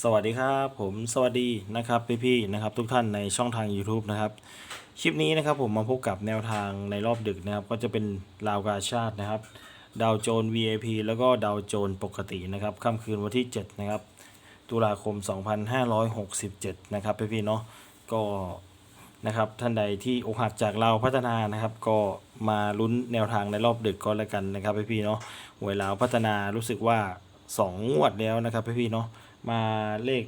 สวัสดีครับผมสวัสดีนะครับพี่ๆนะครับ ทุกท่านในช่องทาง YouTube นะครับคลิปนี้นะครับผมมาพบกับแนวทางในรอบดึกนะครับ ก็จะเป็นลาวกาชาตินะครับ ดาวโจน VIP แล้วก็ดาวโจนปกตินะครับค่ำคืนวันที่ 7 นะครับ ตุลาคม 2567 นะครับพี่ๆเนาะก็นะครับท่านใดที่อกหักจากเราวพัฒนานะครับ ก็มาลุ้นแนวทางในรอบดึกก็แล้วกันนะครับพี่ๆเนาะหวยลาวพัฒนารู้สึกว่า 2 งวดแล้วนะครับพี่ๆเนาะ มาเลข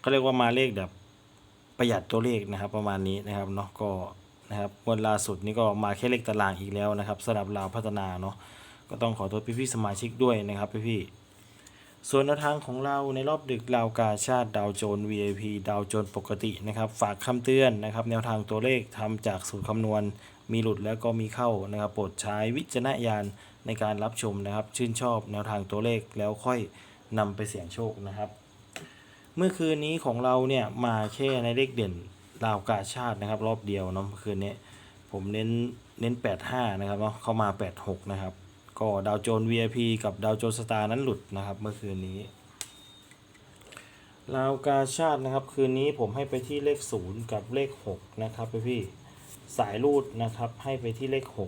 เขาเรียกว่ามาเลขแบบประหยัดตัวเลขนะครับ ประมาณนี้นะครับเนาะก็นะครับงวดล่าสุดนี่ก็มาแค่เลขตารางอีกแล้วนะครับสำหรับลาวพัฒนาเนาะก็ต้องขอโทษพี่ๆสมาชิกด้วยนะครับพี่ๆส่วนแนวทางของเราในรอบดึกลาวกาชาติดาวโจน VIP ดาวโจนปกตินะครับ ฝากคำเตือนนะครับ แนวทางตัวเลขทำจากสูตรคำนวณ มีหลุดแล้วก็มีเข้านะครับโปรดใช้วิจารณญาณในการรับชมนะครับ ชื่นชอบแนวทางตัวเลขแล้วค่อย นำไปเสี่ยงโชคนะครับ เมื่อคืนนี้ของเราเนี่ยมาแค่ในเลขเด่นลาวกาชาตินะครับ รอบเดียวเนาะเมื่อคืนนี้ผมเน้นเน้น 85 นะครับเนาะเข้ามา 86 นะครับ ก็ดาวโจน VIP กับดาวโจนสตาร์นั้นหลุดนะครับ เมื่อคืนนี้ลาวกาชาตินะครับ คืนนี้ผมให้ไปที่เลข 0 กับเลข 6 นะครับพี่พี่สายรูดนะครับให้ไปที่เลข 6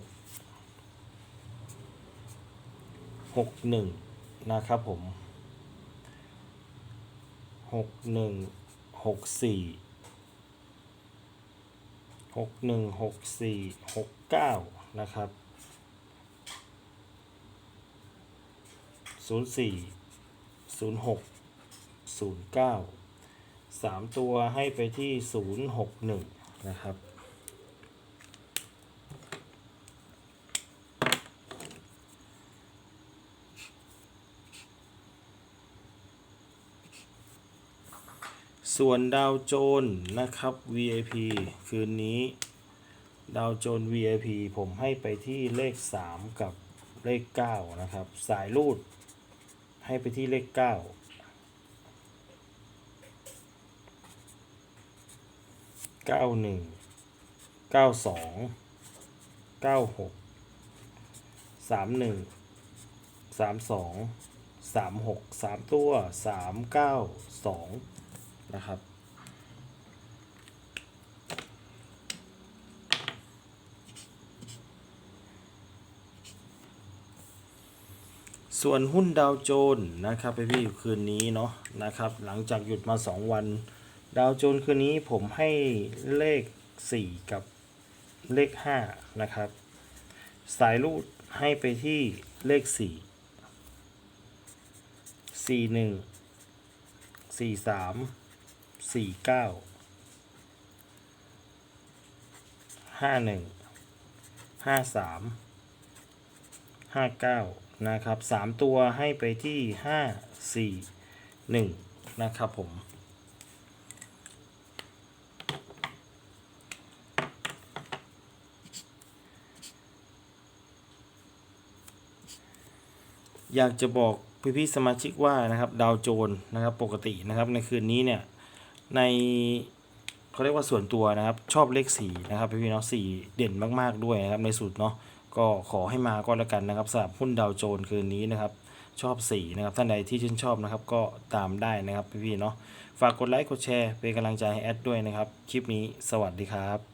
61 นะครับผม หกหนึ่งหกสี่หกหนึ่งหกสี่หกเก้านะครับศูนย์สี่ศูนย์หกศูนย์เก้าสามตัวให้ไปที่ศูนย์หกหนึ่งนะครับ ส่วนดาวโจนนะครับ VIP คืนนี้ ดาวโจน VIP ผมให้ไปที่เลข 3 กับเลข 9 นะครับ สายรูด ให้ไปที่เลข 9เก้าหนึ่งเก้าสองเก้าหกสามหนึ่งสามสองสามหกสามตัวสามเก้าสอง นะครับ ส่วนหุ้นดาวโจนส์นะครับพี่คืนนี้เนาะนะครับ หลังจากหยุดมา 2 วัน ดาวโจนส์คืนนี้ผมให้เลข 4 กับเลข 5 นะครับ สายรูดให้ไปที่เลข 4 4 1 4 3 สี่เก้าห้าหนึ่งห้าสามห้าเก้านะครับสามตัวให้ไปที่ห้าสี่หนึ่งนะครับผมอยากจะบอกพี่ๆสมาชิกว่านะครับดาวโจนส์นะครับปกตินะครับในคืนนี้เนี่ย ในเขาเรียกว่าส่วนตัวนะครับ ชอบเลขสี่นะครับพี่ๆเนาะสี่เด่นมากๆด้วยนะครับในสูตรเนาะก็ขอให้มาก็แล้วกันนะครับสำหรับหุ้นดาวโจนส์คืนนี้นะครับชอบสีนะครับท่านใดที่ชื่นชอบนะครับก็ตามได้นะครับพี่ๆเนาะฝากกดไลค์กดแชร์เป็นกำลังใจให้แอดด้วยนะครับ คลิปนี้สวัสดีครับ